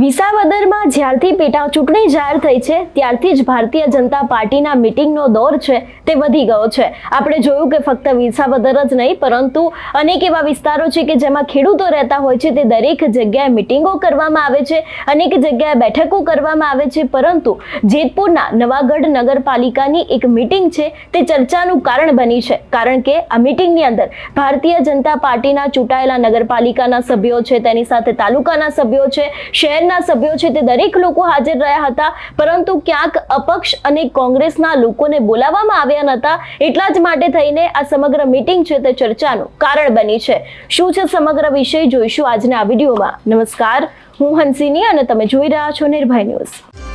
વિસાવદરમાં જ્યારથી પેટા ચૂંટણી જાહેર થઈ છે, ત્યારથી જ ભારતીય જનતા પાર્ટીના મિટિંગનો દોર છે, તે વધી ગયો છે. આપણે જોયું કે ફક્ત વિસાવદર જ નહીં, પરંતુ અનેક એવા વિસ્તારો છે કે જેમાં ખેડૂતો રહેતા હોય છે, તે દરેક જગ્યાએ મિટિંગો કરવામાં આવે છે, અનેક જગ્યાએ બેઠકો કરવામાં આવે છે, પરંતુ જેતપુરના નવાગઢ નગરપાલિકાની એક મિટિંગ છે, તે ચર્ચાનું કારણ બની છે. કારણ કે આ મિટિંગની અંદર ભારતીય જનતા પાર્ટીના ચૂંટાયેલા નગરપાલિકાના સભ્યો છે, તેની સાથે તાલુકાના સભ્યો છે શહેરના સભ્યો છે તે દરેક લોકો હાજર રહ્યા હતા, પરંતુ ક્યાંક અપક્ષ અને કોંગ્રેસના લોકોને બોલાવવામાં આવ્યા નહોતા, એટલા જ માટે થઈને આ સમગ્ર મીટિંગ છે તે ચર્ચાનું કારણ બની છે. શું છે સમગ્ર વિષય? જોઈશું આજના વિડીયોમાં. નમસ્કાર, હું હંસિની અને તમે જોઈ રહ્યા છો નિર્ભય ન્યૂઝ.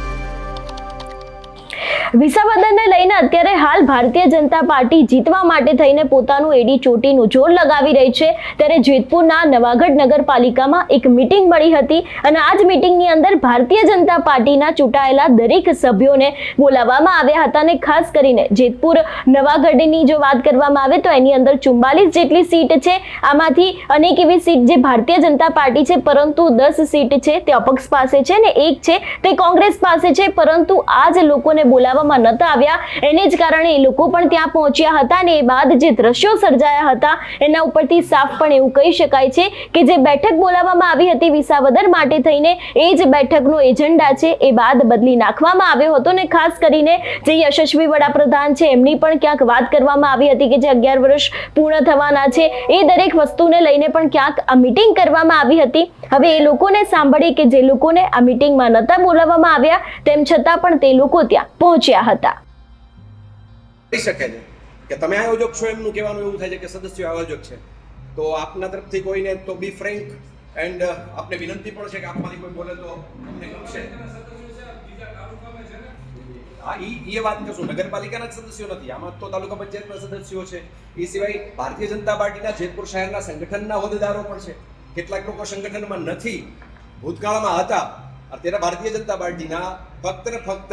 વિસાવદરને લઈને અત્યારે હાલ ભારતીય જનતા પાર્ટી જીતવા માટે થઈને પોતાનું એડી ચોટીનું જોર લગાવી રહી છે. ત્યારે જેતપુરના નવાગઢ નગરપાલિકામાં એક મિટિંગ મળી હતી અને આ જ મિટિંગની અંદર ભારતીય જનતા પાર્ટીના ચૂંટાયેલા દરેક સભ્યોને બોલાવવામાં આવ્યા હતા અને ખાસ કરીને જેતપુર નવાગઢની જો વાત કરવામાં આવે તો એની અંદર ચુમ્બાલીસ જેટલી સીટ છે. આમાંથી અનેક એવી સીટ જે ભારતીય જનતા પાર્ટી છે, પરંતુ દસ સીટ છે તે અપક્ષ પાસે છે ને એક છે તે કોંગ્રેસ પાસે છે. પરંતુ આ જ લોકોને બોલાવવામાં નતા આવ્યા. એને જ કારણે એ લોકો પણ ત્યાં પહોંચ્યા હતા અને એ બાદ જે દ્રશ્યો સર્જાયા હતા, એના ઉપરથી સાફ પણ એવું કહી શકાય છે કે જે બેઠક બોલાવવામાં આવી હતી વિસાવદર માટે થઈને, એ જ બેઠકનો એજન્ડા છે, એ બાદ બદલી નાખવામાં આવ્યો હતો ને ખાસ કરીને જે યશસ્વી વડાપ્રધાન છે, એમની પણ ક્યાંક વાત કરવામાં આવી હતી કે જે અગિયાર વર્ષ પૂર્ણ થવાના છે, એ દરેક વસ્તુને લઈને પણ ક્યાંક આ મિટિંગ કરવામાં આવી હતી. હવે એ લોકોને સાંભળી કે જે લોકોને આ મિટિંગમાં નહોતા બોલાવવામાં આવ્યા, તેમ છતાં પણ તે લોકો ત્યાં પહોંચ્યા. હતા. થઈ શકે છે કે તમે આયોજક છો એમનું કહેવાનું એવું થાય છે કે સદસ્યો આયોજક છે. તો આપના તરફથી કોઈને તો બી ફ્રેન્ક એન્ડ આપને વિનંતી પણ છે કે આપમાંથી કોઈ બોલે તો અમને ગમશે. એ વાત કરશું નગરપાલિકાના જ સદસ્યો નથી. આમાં તો તાલુકા પંચાયતના સદસ્યો છે. એ સિવાય ભારતીય જનતા પાર્ટીના જેતપુર શહેરના સંગઠનના હોદ્દેદારો પણ છે. કેટલાક લોકો સંગઠનમાં નથી. ભૂતકાળમાં હતા. અત્યારે ભારતીય જનતા પાર્ટીના ફક્ત ને ફક્ત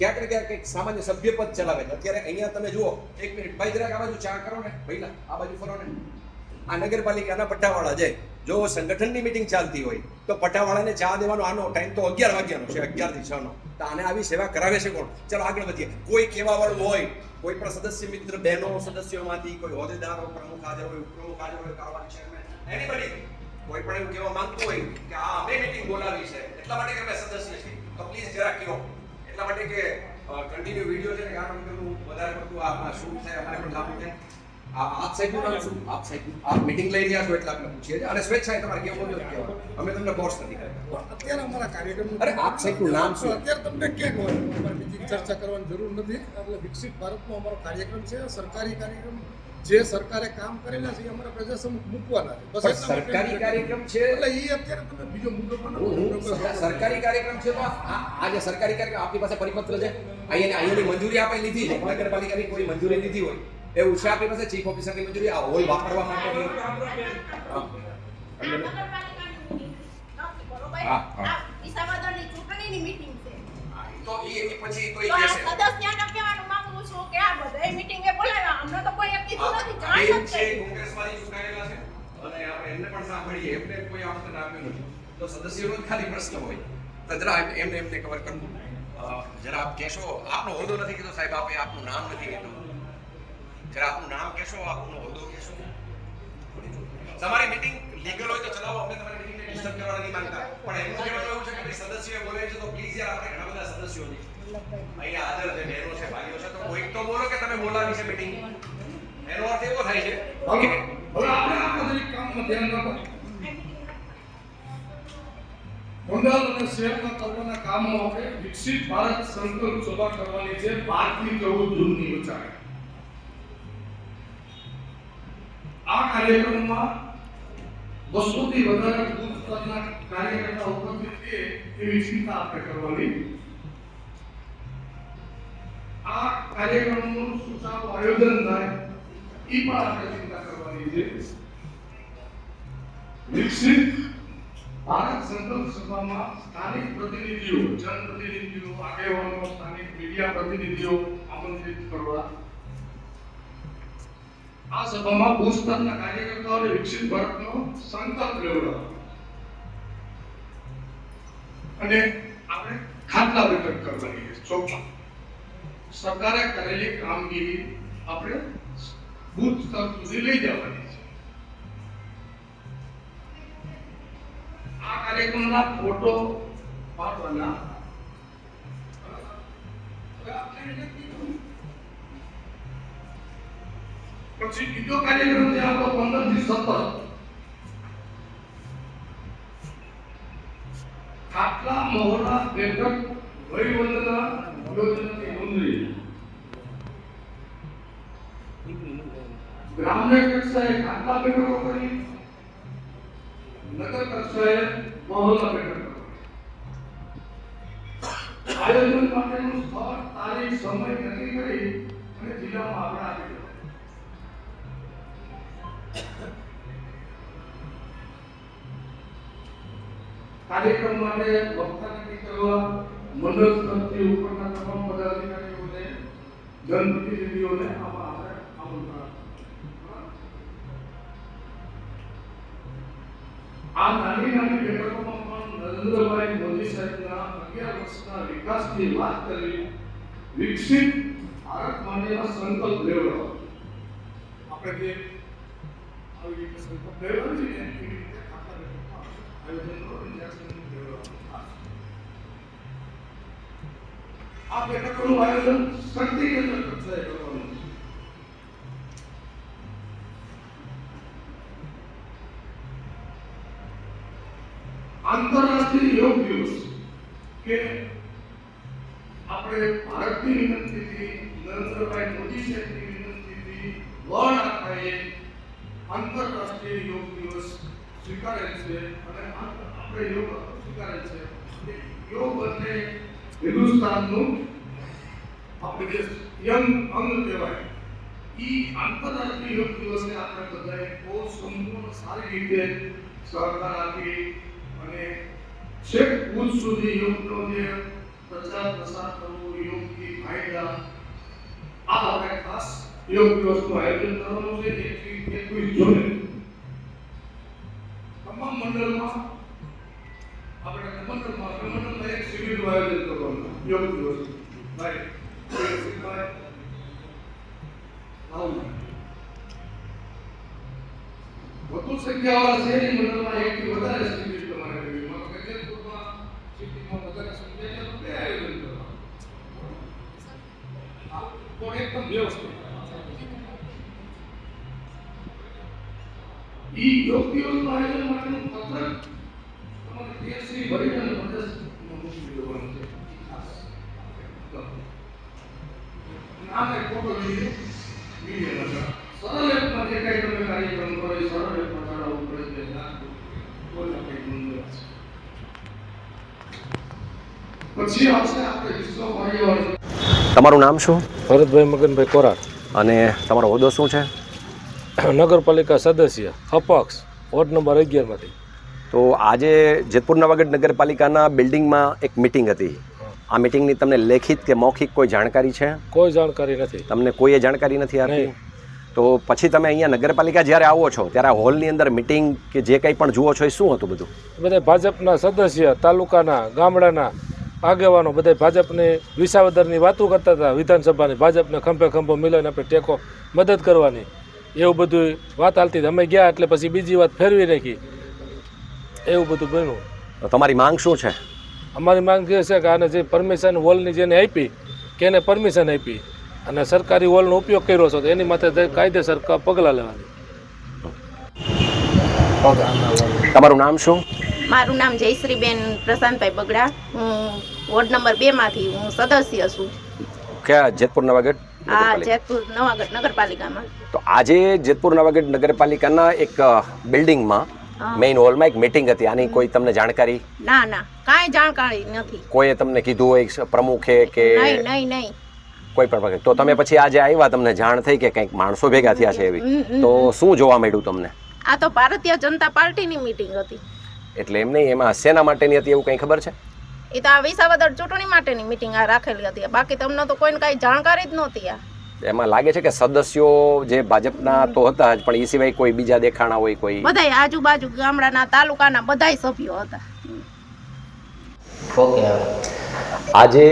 ક્યાંક ને ક્યાંક એક સામાન્ય સભ્યપદ ચલાવે છે. અત્યારે અહીંયા તમે જુઓ, એક મિનિટ, ભાઈ જરાક આ બાજુ ચા કરો ને. ભાઈલા, આ બાજુ ફરો ને. આ નગરપાલિકાના પટ્ટાવાળા છે. જો સંગઠનની મિટિંગ ચાલતી હોય, તો પટ્ટાવાળાને ચા દેવાનો આનો ટાઈમ તો અગિયાર વાગ્યાનો છે, અગિયારથી છ નો તો આને આવી સેવા કરાવે છે કોણ? ચલો આગળ વધીએ. કોઈ કહેવા વાળું હોય, કોઈ પણ સદસ્ય મિત્ર, બહેનો, સદસ્યોમાંથી કોઈ હોદ્દેદારો, પ્રમુખ હાજર હોય, ઉપપ્રમુખ હાજર હોય, કારોબારી ચેરમેન એનીબડી કોઈ પણ એવું કહેવા માંગતું હોય કે આ અમે મિટિંગ બોલાવી છે, એટલા માટે કે અમે સદસ્ય છીએ. તો પ્લીઝ જરા કહો. એટલા માટે કે કન્ટિન્યુ વિડિયો છે ને કારણ કે વધારે પડતું આ શૂટ થાય અમારે પણ લાભ થાય. આપ સાહેબનું શું? આપ સાહેબ આપ મીટિંગ લઈ રહ્યા છો એટલે આપણે પૂછીએ છીએ. અને સ્વેચ્છાએ તમારે કેવું તો કહેવાનું. અમે તમને ફોર્સ નથી કરતા. અત્યારે અમારા કાર્યક્રમ અરે આપ સાહેબનું નામ શું? અત્યારે તમને કે કહો બીજી ચર્ચા કરવાની જરૂર નથી. એટલે વિકસિત ભારતનો અમારો કાર્યક્રમ છે સરકારી કાર્યક્રમ. જે સરકારે કામ કરેલા છે અમારા પ્રજા સમુખ મૂકવાના છે. બસ સરકારી કાર્યક્રમ છે એટલે એ અત્યારે તમે બીજો મુદ્દો સર- સરકારી કાર્યક્રમ છે તો આ આ જે સરકારી કાર્યક્રમ આપની પાસે પરિપત્ર છે. અહીંયા અહીંયાની મંજૂરી આપણે લીધી છે. નગરપાલિકાની કોઈ મંજૂરી લીધી હોય. એવું છે આપણી પાસે ચીફ ઓફિસરની મંજૂરી આ હોલ વાપરવા માટે હા. હા, હા. વિસાવદરની ચૂંટણીની meeting છે. તો એ એ પછી તો એ તો આ કહેશે સદસ્યને કહેવાનું માંગુ છું કે આ બધાય meeting એ બોલાવ્યા. અમને તો કોઈએ કીધું નથી, જાણ બેન નથી છે કરી. કોંગ્રેસમાંથી ચૂંટાયેલા છે અને આપણે એમને પણ સાંભળીએ એમને કોઈ આમંત્રણ આપ્યું નથી તો સદસ્યોનો જ ખાલી પ્રશ્ન હોય, તો જરા એમને એમને કવર કરવું. જરા આપ કહેશો, આપનો હોદ્દો નથી કીધો સાહેબ, આપે આપનું નામ નથી કીધું. જરા આપનું નામ કહેશો, આપનો હોદ્દો કહેશો. તમારી મીટિંગ લીગલ હોય તો ચલાવો અમે તમારી મીટિંગને ડિસ્ટર્બ કરવા નથી માંગતા પણ એમનું કહેવાનું એવું છે કે ભાઈ બોલે છે તો પ્લીઝ યાર, આપણે ઘણા બધા સદસ્યો છે અહીંયા હાજર છે, બહેનો છે, ભાઈઓ છે, તો કોઈક તો બોલો કે તમે બોલાવી છે મીટિંગ એનો અર્થ એવો થાય છે કે આપણે આ દરેક કામમાં ધ્યાન રાખો અને શહેરના તત્વના કામો આપણે વિકસિત ભારત સંકલ્પ સભા કરવાની છે બારથી ચૌદ જૂનની વચ્ચે આ કાર્યક્રમમાં બસોથી વધારે બૂથ સ્તરના કાર્યકર્તા ઉપસ્થિત છે એવી ચિંતા આપણે કરવાની. આ કાર્યક્રમનું સુચારું આયોજન થાય એ પણ આપણે ચિંતા કરવાની છે. વિકસિત ભારત સંકલ્પ સ્થાનિક પ્રતિનિધિઓ, જનપ્રતિનિધિઓ, આગેવાનો, સ્થાનિક મીડિયા પ્રતિનિધિઓ આમંત્રિત કરવા. આ સભામાં ભૂ સ્તરના કાર્યકર્તાઓને વિકસિત ભારતનો સંકલ્પ લેવડાવવા. અને આપણે ખાતલા બેઠક કરવાની છે ચોખા. સરકારે કરેલી કામગીરી આપણે બુથ સ્તર સુધી લઈ જવાની છે. કાર્યક્રમના ફોટો પાડવાના. પછી બીજો કાર્યક્રમ છે આપણો પંદરથી સત્તર. ખાટલા મોહરા બેઠક વયવંદના યોજનાની નોંધણી ગ્રામ્ય કક્ષાએ ખાટલા બેઠકો કરી, નગર કક્ષાએ મહોલ્લા બેઠકો આયોજન માટેનું સ્થળ તારીખ સમય નક્કી કરી અને જિલ્લામાં આપણે આપી દેવાનું. કાર્યક્રમ માટે વક્તા નક્કી કરવા મંડળ સ્તરથી ઉપરના તમામ પદાધિકારીઓને જનપ્રતિનિધિઓને આમાં આપણે આ નાની નાની બેઠકોમાં પણ નરેન્દ્રભાઈ મોદી સાહેબના અગિયાર વર્ષના વિકાસની વાત કરી વિકસિત ભારત માટેનો સંકલ્પ લેવડાવો આપણે જે આવી રીતે સંકલ્પ લેવડાવીએ છે ને, એવી રીતે. આ બેઠકોનું આયોજન શક્તિ કેન્દ્ર કક્ષાએ કરવાનું આંતરરાષ્ટ્રીય યોગ દિવસ કે આપણે ભારતની વિનંતીથી, નરેન્દ્રભાઈ મોદી સાહેબની વિનંતીથી વર્લ્ડ આખાએ આંતરરાષ્ટ્રીય યોગ દિવસ સ્વીકારેલ છે અને આપણે યોગ સ્વીકારેલ છે. યોગ એટલે હિન્દુસ્તાનનું આપણે જે યંગ અંગ કહેવાય, ઈ આંતરરાષ્ટ્રીય યોગ દિવસે આપણે બધાએ બહુ સંપૂર્ણ સારી રીતે સહકાર આપી અને છેક પૂજ સુધી યોગનો જે પ્રચાર પ્રસાર કરવો યોગથી ફાયદા. આ આપણે ખાસ યોગ દિવસનું આયોજન કરવાનું છે એકવીસ એકવીસ જૂને તમામ મંડળમાં, આપણે મંડળમાં મંડળમાં એક શિબિરનું આયોજન કરવાનું, યોગ દિવસ. ભાઈ વધુ સંખ્યાવાળા શહેરી મંડળમાં એકથી વધારે શિબિર તમારે કરવી માનો કે જેતપુરમાં સિટીમાં વધારે સંખ્યા છે તો બે આયોજન કરવા હા, પણ એકદમ વ્યવસ્થિત ઈ યોગ દિવસનું આયોજન માટેનું પત્રક તમારે પીએસસી ભરીને અને પ્રદેશમાં મોકલી દેવાનું છે ખાસ નામ એક ફોટો લઈએ મીડિયામાં સરળ એપમાં જે કાંઈ તમે કાર્યક્રમ કરો એ સરળ એપમાં ચડાવવું પડે છે લાગતું કોઈ ના કંઈ મંજૂર છે પછી આવશે આપણે વિશ્વ પર્યાવરણ તમારું નામ શું? ભરતભાઈ મગનભાઈ કોરાટ અને તમારો હોદ્દો શું છે? નગરપાલિકા સદસ્ય અપક્ષ વોર્ડ નંબર અગિયારમાંથી. તો આજે જેતપુર નવાગઢ નગરપાલિકાના બિલ્ડિંગમાં એક મિટિંગ હતી. આ મિટિંગની તમને લેખિત કે મૌખિક કોઈ જાણકારી છે? કોઈ જાણકારી નથી. તમને કોઈએ જાણકારી નથી આપી? તો પછી તમે અહીંયા નગરપાલિકા જ્યારે આવો છો ત્યારે હોલની અંદર મિટિંગ કે જે કંઈ પણ જુઓ છો એ શું હતું બધું? બધા ભાજપના સદસ્ય તાલુકાના ગામડાના આગેવાનો બધા ભાજપની વિસાવદરની વાતો કરતા હતા. વિધાનસભાની ભાજપને ખંભે ખંભો મિલાવીને આપણે ટેકો મદદ કરવાની. એવું બધું વાત હાલતી અમે ગયા એટલે પછી બીજી વાત ફેરવી નાખી. એવું બધું બન્યું. તો તમારી માંગ શું છે? અમારી માંગ એ છે કે આને જે પરમિશન હોલની જેને આપી કે એને પરમિશન આપી અને સરકારી વોલનો ઉપયોગ કર્યો છે તો એની માટે કાયદેસર પગલાં લેવાની. તમારું નામ શું? મારું નામ જયશ્રીબેન પ્રશાંતભાઈ બગડા. હું વોર્ડ નંબર બે માંથી હું સદસ્ય છું. ક્યાં? જેતપુર નવાગઢ હા જેતપુર નવાગઢ નગરપાલિકામાં. તો આજે જેતપુર નવાગઢ નગરપાલિકાના એક બિલ્ડિંગમાં. મેઇન હોલમાં એક મિટિંગ હતી. આની કોઈ તમને જાણકારી? ના ના. કાંઈ જાણકારી નથી. કોઈએ તમને કીધું હોય પ્રમુખે કે નહીં નહીં નહીં. કોઈ પણ પ્રકાર? તો તમે પછી આજે આવ્યા તમને જાણ થઈ કે કંઈક માણસો ભેગા થયા છે એવી. તો શું જોવા મળ્યું તમને? આ તો ભારતીય જનતા પાર્ટીની મીટિંગ હતી. એટલે એમ નહીં એમાં શેના માટેની હતી એવું કંઈ ખબર છે? એ તો આ વિસાવદર ચૂંટણી માટેની મિટિંગ આ રાખેલી હતી. બાકી તમને તો કોઈને કાંઈ જાણકારી જ નહોતી આ. એમાં લાગે છે કે સદસ્યો જે ભાજપના તો હતા જ પણ એ સિવાય કોઈ બીજા દેખાણા હોય કોઈ બધાય આજુબાજુ ગામડાના તાલુકાના બધાય સભ્યો હતા. ઓકે આજે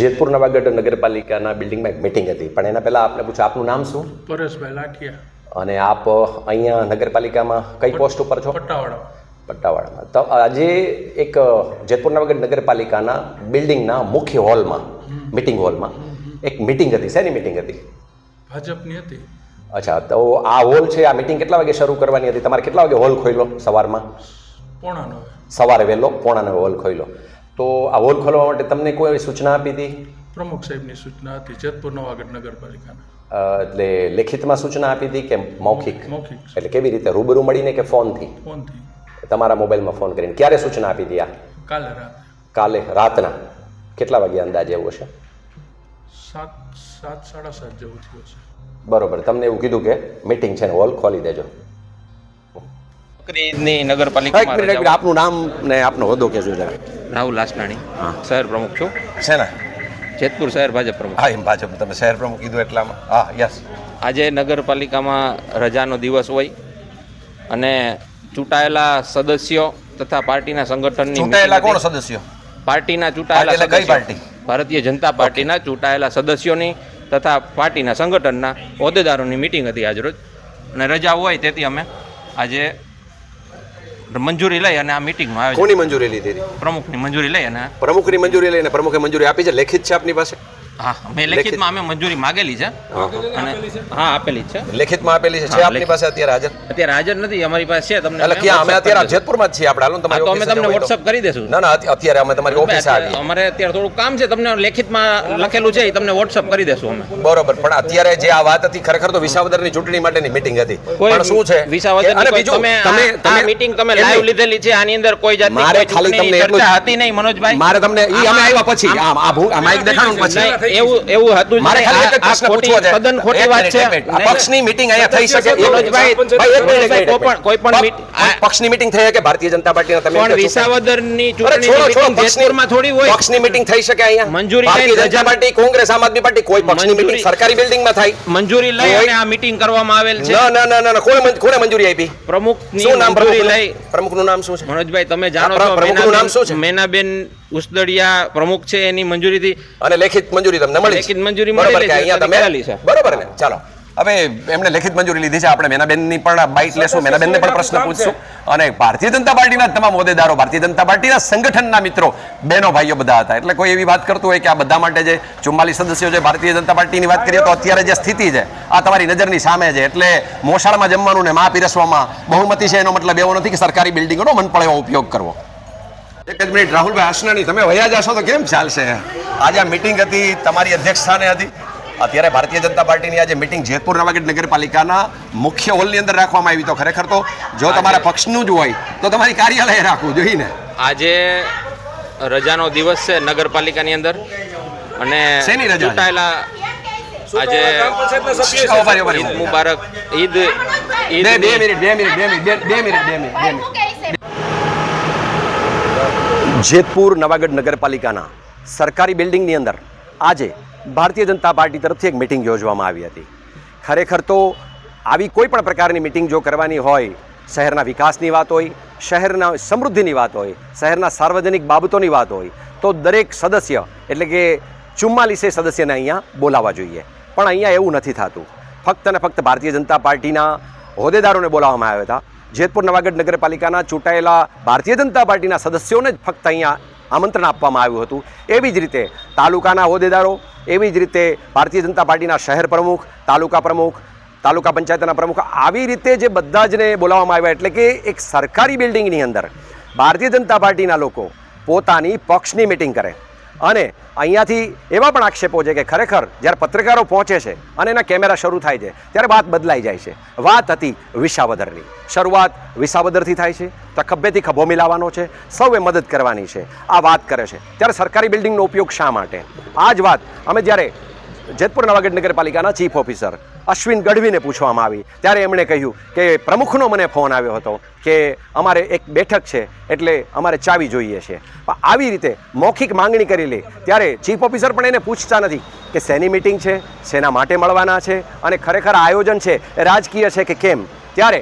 જેતપુર નવાગઢ નગરપાલિકાના બિલ્ડિંગમાં એક મિટિંગ હતી. પણ એના પહેલાં આપને પૂછો આપનું નામ શું? પરેશભાઈ લાઠિયા. અને આપ અહીંયા નગરપાલિકામાં કઈ પોસ્ટ ઉપર છો? પટ્ટાવાળા પટ્ટાવાડામાં. તો આજે એક જેતપુર નવગઢ નગરપાલિકાના બિલ્ડિંગના મુખ્ય હોલમાં મિટિંગ હોલમાં એક મિટિંગ હતી. શેની મિટિંગ હતી? ભાજપની હતી. અચ્છા તો આ હોલ છે આ મિટિંગ કેટલા વાગે શરૂ કરવાની હતી? તમારે કેટલા વાગે હોલ ખોલ્યો સવારમાં? પોણા નવે સવારે વહેલો પોણા નવે હોલ ખોલ્યો તો આ હોલ ખોલવા માટે તમને કોઈ સૂચના આપી હતી? પ્રમુખ સાહેબની સૂચના હતી જેતપુર નવાગઢ નગરપાલિકાના. એટલે લેખિતમાં સૂચના આપી હતી કે મૌખિક? મૌખિક. એટલે કેવી રીતે? રૂબરૂ મળીને કે ફોનથી? ફોનથી. તમારા મોબાઈલમાં ફોન કરીને ક્યારે સૂચના આપી હતી આ? કાલે કાલે રાતના. કેટલા વાગે અંદાજે એવું છે? સાત સાત સાડા સાત જેવું થયું છે બરોબર. તમને એવું કીધું કે મિટિંગ છે ને હોલ ખોલી દેજો. એક મિનિટ, આપનું નામ ને આપનો હોદ્દો કહેજો જરા. રાહુલ લાસનાણી હા. શહેર પ્રમુખ છું. શેના? જેતપુર શહેર ભાજપ પ્રમુખ. હા એમ ભાજપ. તમે શહેર પ્રમુખ કીધું એટલામાં. હા યસ આજે નગરપાલિકામાં રજાનો દિવસ હોય અને ચૂંટાયેલા સદસ્યો તથા પાર્ટીના સંગઠનની ચૂંટાયેલા કોણ સદસ્યો? પાર્ટીના ચૂંટાયેલા કઈ પાર્ટી? ભારતીય જનતા પાર્ટીના ચૂંટાયેલા સદસ્યોની તથા પાર્ટીના સંગઠનના હોદ્દેદારોની મિટિંગ હતી આજરોજ. અને રજા હોય તેથી અમે આજે મંજૂરી લઈ અને આ મિટિંગમાં આવી કોની મંજૂરી લીધી પ્રમુખની મંજૂરી લઈ અને પ્રમુખની મંજૂરી લઈને પ્રમુખે મંજૂરી આપી છે? લેખિત છે આપની પાસે? હા મેં લેખિતમાં અમે મંજૂરી માગેલી છે. અને હા આપેલી છે. લેખિતમાં આપેલી છે. છે આપની પાસે અત્યારે હાજર? અત્યારે હાજર નથી અમારી પાસે છે તમને એટલે ક્યાં? અમે અત્યારે જેતપુરમાં જ છીએ આપણે. હાલો તમારી તો અમે તમને જવું વોટ્સઅપ કરી દેશું. ના ના અત્યારે અમે તમારી ઓફિસે આવીએ અમારે અત્યારે થોડું કામ છે તમને લેખિતમાં લખેલું છે એ તમને વોટ્સઅપ કરી દેશું અમે. બરોબર પણ અત્યારે જે આ વાત હતી ખરેખર તો વિસાવદરની ચૂંટણી માટેની મિટિંગ હતી. પણ શું છે? વિસાવદરની અને બીજું તમે તમે આ- આ તમે મીટિંગ તમે લાઈવ લીધેલી છે આની અંદર કોઈ જાતની મારે ખાલી તમને એટલું હતી નહીં મનોજભાઈ? મારે તમને ઈ અમે આવ્યા પછી આ આ માઇક દેખાડું પછી. એવું એવું હતું મારે ખાલી એક જ આ- આ પ્રશ્ન પૂછવો છે. તદ્દન ખોટી વાત છે. એક મિનિટ. આ નહીં. પક્ષની મીટિંગ અહીંયા થઈ શકે? મનોજભાઈ, ભાઈ, એક મિનિટ, કોઈ પણ- કોઈ પણ પ- મીટ- આ- પક્ષની મીટિંગ થઈ શકે? ભારતીય જનતા પાર્ટીના તમે પણ વિસાવદરની ચૂંટણીની છોડો, જેતપુરમાં થોડી હોય. પક્ષની મીટિંગ થઈ શકે અહીંયા? મંજૂરી ભારતીય જનતા પાર્ટી કોંગ્રેસ આમ આદમી પાર્ટી કોઈ પક્ષની મીટિંગ સરકારી બિલ્ડિંગમાં થાય. મંજૂરી લઈ અને આ મીટિંગ કરવામાં આવેલ છે. ના ના ના ના ના. કોણે કોણે મંજૂરી આપી? પ્રમુખ શું નામ પ્રમુખ? લઈ. પ્રમુખનું નામ શું છે? મનોજભાઈ તમે જાણો છો પ્રમુખનું નામ શું છે? મેનાબેન ઉસદડિયા પ્રમુખ છે એની મંજૂરીથી અને લેખિત મંજૂરી તમને મળી લેખિત મંજૂરી મળી છે, અહીંયા તમે છે. બરોબર ને? ચાલો. હવે એમને લેખિત મંજૂરી લીધી છે. આપણે મેનાબેનની પણ બાઇટ લેશું મેનાબેનને પણ પ્રશ્ન પૂછશું. અને ભારતીય જનતા પાર્ટીના તમામ હોદ્દેદારો ભારતીય જનતા પાર્ટીના સંગઠનના મિત્રો બહેનો ભાઈઓ બધા હતા. એટલે કોઈ એવી વાત કરતું હોય કે આ બધા માટે જે ચુમ્માલીસ સદસ્યો છે ભારતીય જનતા પાર્ટીની વાત કરીએ તો અત્યારે જે સ્થિતિ છે આ તમારી નજરની સામે છે. એટલે મોસાળમાં જમવાનું ને મા પીરસવામાં બહુમતી છે એનો મતલબ એવો નથી કે સરકારી બિલ્ડિંગોનો મન પડે એવો ઉપયોગ કરવો. એક જ મિનિટ રાહુલભાઈ આસનાની તમે વયા જશો તો કેમ ચાલશે? આજે આ મિટિંગ હતી તમારી અધ્યક્ષ સ્થાને હતી. અત્યારે ભારતીય જનતા પાર્ટીની આજે મિટિંગ જેતપુર નવાગઢ નગરપાલિકાના મુખ્ય હોલની અંદર રાખવામાં આવી તો ખરેખર તો જો તમારા પક્ષનું જ હોય તો તમારી કાર્યાલય રાખવું જોઈએ ને. આજે રજાનો દિવસ છે નગરપાલિકાની અંદર અને શેની રજા? ચૂંટાયેલા આજે મુબારક ઈદ બે ઈદ બે મિનિટ બે મિનિટ બે મિનિટ બે મિનિટ બે મિનિટ બે મિનિટ. જેતપુર નવાગઢ નગરપાલિકાના સરકારી બિલ્ડિંગની અંદર આજે ભારતીય જનતા પાર્ટી તરફથી એક મિટિંગ યોજવામાં આવી હતી. ખરેખર તો આવી કોઈ પણ પ્રકારની મિટિંગ જો કરવાની હોય, શહેરના વિકાસની વાત હોય, શહેરના સમૃદ્ધિની વાત હોય, શહેરના સાર્વજનિક બાબતોની વાત હોય, તો દરેક સદસ્ય એટલે કે ચુમ્માલીસે સદસ્યને અહીંયા બોલાવવા જોઈએ. પણ અહીંયા એવું નથી થતું. ફક્ત અને ફક્ત ભારતીય જનતા પાર્ટીના હોદ્દેદારોને બોલાવવામાં આવ્યા હતા. જેતપુર નવાગઢ નગરપાલિકાના ચૂંટાયેલા ભારતીય જનતા પાર્ટીના સદસ્યોને જ ફક્ત અહીંયા આમંત્રણ આપવામાં આવ્યું હતું. એવી જ રીતે તાલુકાના હોદ્દેદારો, એવી જ રીતે ભારતીય જનતા પાર્ટીના શહેર પ્રમુખ, તાલુકા પ્રમુખ, તાલુકા પંચાયતના પ્રમુખ, આવી રીતે જે બધા જને બોલાવવામાં આવ્યા એટલે કે એક સરકારી બિલ્ડિંગની અંદર ભારતીય જનતા પાર્ટીના લોકો પોતાની પક્ષની મિટિંગ કરે. અને અહીંયાથી એવા પણ આક્ષેપો છે કે ખરેખર જ્યારે પત્રકારો પહોંચે છે અને એના કેમેરા શરૂ થાય છે, ત્યારે વાત બદલાઈ જાય છે. વાત હતી વિસાવદરની. શરૂઆત વિસાવદરથી થાય છે તો ખભેથી ખભો મિલાવવાનો છે, સૌએ મદદ કરવાની છે, આ વાત કરે છે. ત્યારે સરકારી બિલ્ડિંગનો ઉપયોગ શા માટે? આ જ વાત. અમે જ્યારે જેતપુર નવાગઢ નગરપાલિકાના ચીફ ઓફિસર અશ્વિન ગઢવીને પૂછવામાં આવી. ત્યારે એમણે કહ્યું કે પ્રમુખનો મને ફોન આવ્યો હતો કે અમારે એક બેઠક છે એટલે અમારે ચાવી જોઈએ છે. આવી રીતે મૌખિક માંગણી કરી લે, ત્યારે ચીફ ઓફિસર પણ એને પૂછતા નથી કે શેની મિટિંગ છે, શેના માટે મળવાના છે અને ખરેખર આયોજન છે એ રાજકીય છે કે કેમ? ત્યારે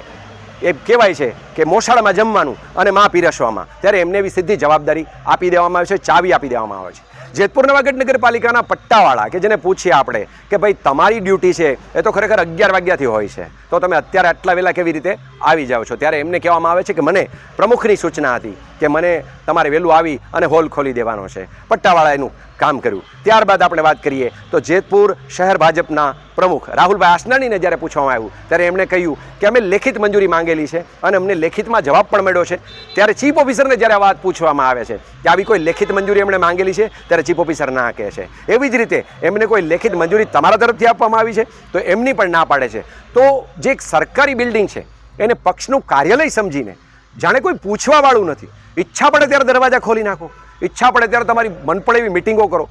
એ કહેવાય છે કે મોસાળમાં જમવાનું અને માં પીરસવામાં. ત્યારે એમને એવી સીધી જવાબદારી આપી દેવામાં આવે છે, ચાવી આપી દેવામાં આવે છે. જેતપુર નવાગઢ નગરપાલિકાના પટ્ટાવાળા કે જેને પૂછીએ આપણે કે ભાઈ, તમારી ડ્યુટી છે, એ તો ખરેખર અગિયાર વાગ્યાથી હોય છે. તો તમે અત્યારે આટલા વહેલા કેવી રીતે આવી જાઓ છો? ત્યારે એમને કહેવામાં આવે છે કે, મને પ્રમુખની સૂચના હતી. કે મને તમારે વહેલું આવી અને હોલ ખોલી દેવાનો છે. પટ્ટાવાળા એનું કામ કર્યું. ત્યારબાદ આપણે વાત કરીએ તો જેતપુર શહેર ભાજપના પ્રમુખ રાહુલભાઈ આસનાણીને જ્યારે પૂછવામાં આવ્યું, ત્યારે એમણે કહ્યું કે અમે લેખિત મંજૂરી માંગેલી છે અને અમને લેખિતમાં જવાબ પણ મળ્યો છે. ત્યારે ચીફ ઓફિસરને જ્યારે આ વાત પૂછવામાં આવે છે કે આવી કોઈ લેખિત મંજૂરી એમણે માંગેલી છે, ત્યારે ચીફ ઓફિસર ના કહે છે. એવી જ રીતે એમને કોઈ લેખિત મંજૂરી તમારા તરફથી આપવામાં આવી છે, તો એમની પણ ના પાડે છે. તો જે એક સરકારી બિલ્ડિંગ છે, એને પક્ષનું કાર્યાલય સમજીને જાણે કોઈ પૂછવાવાળું નથી. ઈચ્છા પડે ત્યારે દરવાજા ખોલી નાખો. ઈચ્છા પડે ત્યારે તમારી મન પડે એવી મિટિંગો કરો.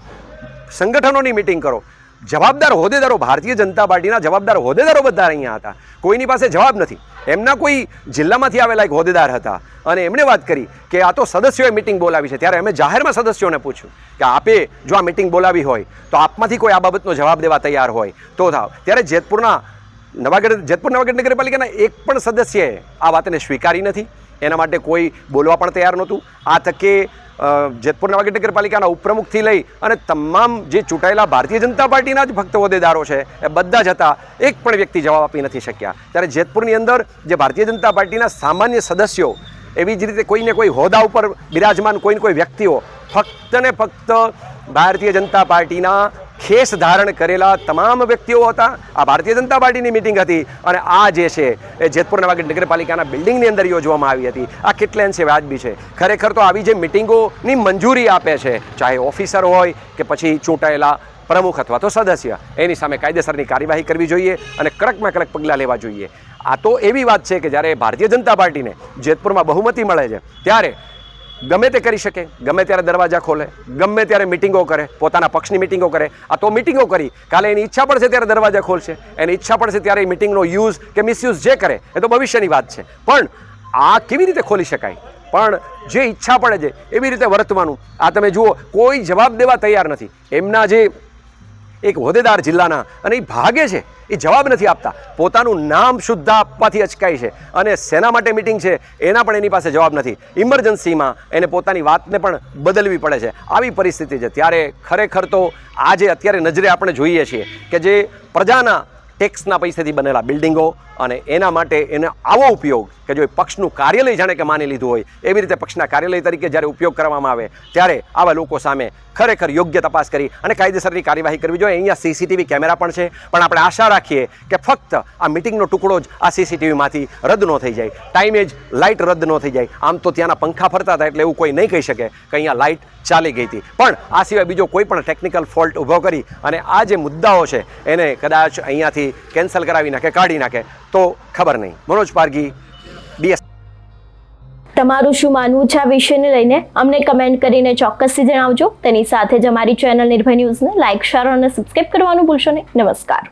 સંગઠનોની મિટિંગ કરો. જવાબદાર હોદ્દેદારો ભારતીય જનતા પાર્ટીના જવાબદાર હોદ્દેદારો બધા અહીંયા હતા. કોઈની પાસે જવાબ નથી. એમના કોઈ જિલ્લામાંથી આવેલા એક હોદ્દેદાર હતા. અને એમણે વાત કરી કે આ તો સદસ્યોએ મિટિંગ બોલાવી છે. ત્યારે અમે જાહેરમાં સદસ્યોને પૂછ્યું કે આપે જો આ મિટિંગ બોલાવી હોય, તો આપમાંથી કોઈ આ બાબતનો જવાબ દેવા તૈયાર હોય. તો થાવ. ત્યારે જેતપુરના નવાગઢ, જેતપુર નવાગઢ નગરપાલિકાના એક પણ સદસ્યએ આ વાતને સ્વીકારી નથી. એના માટે કોઈ બોલવા પણ તૈયાર નહોતું. આ તકે જેતપુર નવાગઢ નગરપાલિકાના ઉપપ્રમુખથી લઈ અને તમામ જે ચૂંટાયેલા ભારતીય જનતા પાર્ટીના જ ભક્ત હોદ્દેદારો છે, એ બધા જ હતા. એક પણ વ્યક્તિ જવાબ આપી નથી શક્યા. ત્યારે જેતપુરની અંદર જે ભારતીય જનતા પાર્ટીના સામાન્ય સદસ્યો, એવી જ રીતે કોઈને કોઈ હોદ્દા ઉપર બિરાજમાન કોઈને કોઈ વ્યક્તિઓ, ફક્ત ને ફક્ત ભારતીય જનતા પાર્ટીના ખેસ ધારણ કરેલા તમામ વ્યક્તિઓ હતા. આ ભારતીય જનતા પાર્ટીની મિટિંગ હતી અને આ જે છે એ જેતપુર નવાગઢ નગરપાલિકાના બિલ્ડિંગની અંદર યોજવામાં આવી હતી. આ કેટલે અંશે વાજબી છે? ખરેખર તો આવી જે મિટિંગોની મંજૂરી આપે છે, ચાહે ઓફિસર હોય કે પછી ચૂંટાયેલા પ્રમુખ અથવા તો સદસ્ય, એની સામે કાયદેસરની કાર્યવાહી કરવી જોઈએ અને કડકમાં કડક પગલાં લેવા જોઈએ. આ તો એવી વાત છે કે જ્યારે ભારતીય જનતા પાર્ટીને જેતપુરમાં બહુમતી મળે છે, ત્યારે ગમે તે કરી શકે, ગમે ત્યારે દરવાજા ખોલે, ગમે ત્યારે મિટિંગો કરે, પોતાના પક્ષની મિટિંગો કરે. આ તો મિટિંગો કરી. કાલે એની ઈચ્છા પડશે ત્યારે દરવાજા ખોલશે. એની ઈચ્છા પડશે ત્યારે એ મિટિંગનો યુઝ કે મિસયુઝ જે કરે, એ તો ભવિષ્યની વાત છે. પણ આ કેવી રીતે ખોલી શકાય? પણ જે ઈચ્છા પડે છે, એવી રીતે વર્તવાનું. આ તમે જુઓ, કોઈ જવાબ દેવા તૈયાર નથી. એમના જે એક હોદ્દેદાર જિલ્લાના અને એ ભાગે છે, એ જવાબ નથી આપતા. પોતાનું નામ શુદ્ધ આપવાથી અચકાય છે અને શેના માટે મિટિંગ છે, એના પણ એની પાસે જવાબ નથી. ઇમરજન્સીમાં એને પોતાની વાતને પણ બદલવી પડે છે. આવી પરિસ્થિતિ છે. ત્યારે ખરેખર તો આજે અત્યારે નજરે આપણે જોઈએ છીએ કે જે પ્રજાના ટેક્સના પૈસાથી બનેલા બિલ્ડિંગો અને એના માટે એને આવો ઉપયોગ કે જો પક્ષનું કાર્યાલય જાણે કે માની લીધું હોય, એવી રીતે પક્ષના કાર્યાલય તરીકે જ્યારે ઉપયોગ કરવામાં આવે, ત્યારે આવા લોકો સામે ખરેખર યોગ્ય તપાસ કરી અને કાયદેસરની કાર્યવાહી કરવી જોઈએ. અહીંયા સીસીટીવી કેમેરા પણ છે. પણ આપણે આશા રાખીએ કે ફક્ત આ મિટિંગનો ટુકડો જ આ સીસીટીવીમાંથી રદ ન થઈ જાય. ટાઈમે જ લાઇટ રદ ન થઈ જાય. આમ તો ત્યાંના પંખા ફરતા હતા એટલે એવું કોઈ નહીં કહી શકે કે અહીંયા લાઇટ ચાલી ગઈ હતી. પણ આ સિવાય બીજો કોઈ પણ ટેકનિકલ ફોલ્ટ ઊભો કરી અને આ જે મુદ્દાઓ છે, એને કદાચ અહીંયાથી કેન્સલ કરાવી નાખે, કાઢી નાખે, તો ખબર નહીં. મનોજ પારગી બીએસ તમારું શું માનવું છે આ વિષયને લઈને? અમને કમેન્ટ કરીને ચોક્કસથી જણાવજો. તેની સાથે જ અમારી ચેનલ નિર્ભય ન્યૂઝને લાઇક શેર અને સબસ્ક્રાઇબ કરવાનું ભૂલશો નહીં. નમસ્કાર.